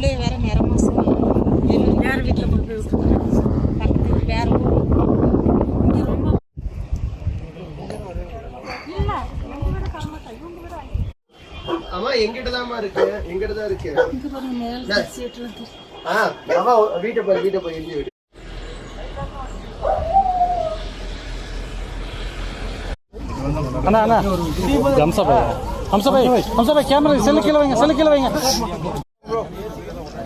பிள்ளைய வேற நேர மாசம் வேற வீட்டில் கொண்டு போய் வீட்டு வேற ஊர் ரொம்ப அம்மா எங்கிட்ட தான்மா இருக்கு? எங்கிட்ட தான் இருக்கு. ஆ அம்மா வீட்டை போய் வீட்டை போய் எழுதி விடு அண்ணா அண்ணா. ஹம்சா பாய். ஹம்சா பாய் ஹம்சா பாய் கேமரா செல்லு கீழே வைங்க செல்லு கீழே வைங்க.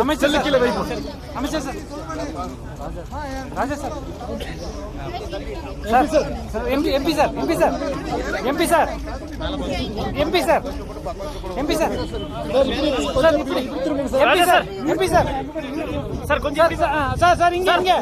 அமைச்சர் கீழே வைப்போம் அமைச்சர் sir Raja sir MP MP sir MP sir MP sir MP sir MP sir MP sir MP sir sir கொஞ்சம் சார் சார் இங்க இங்க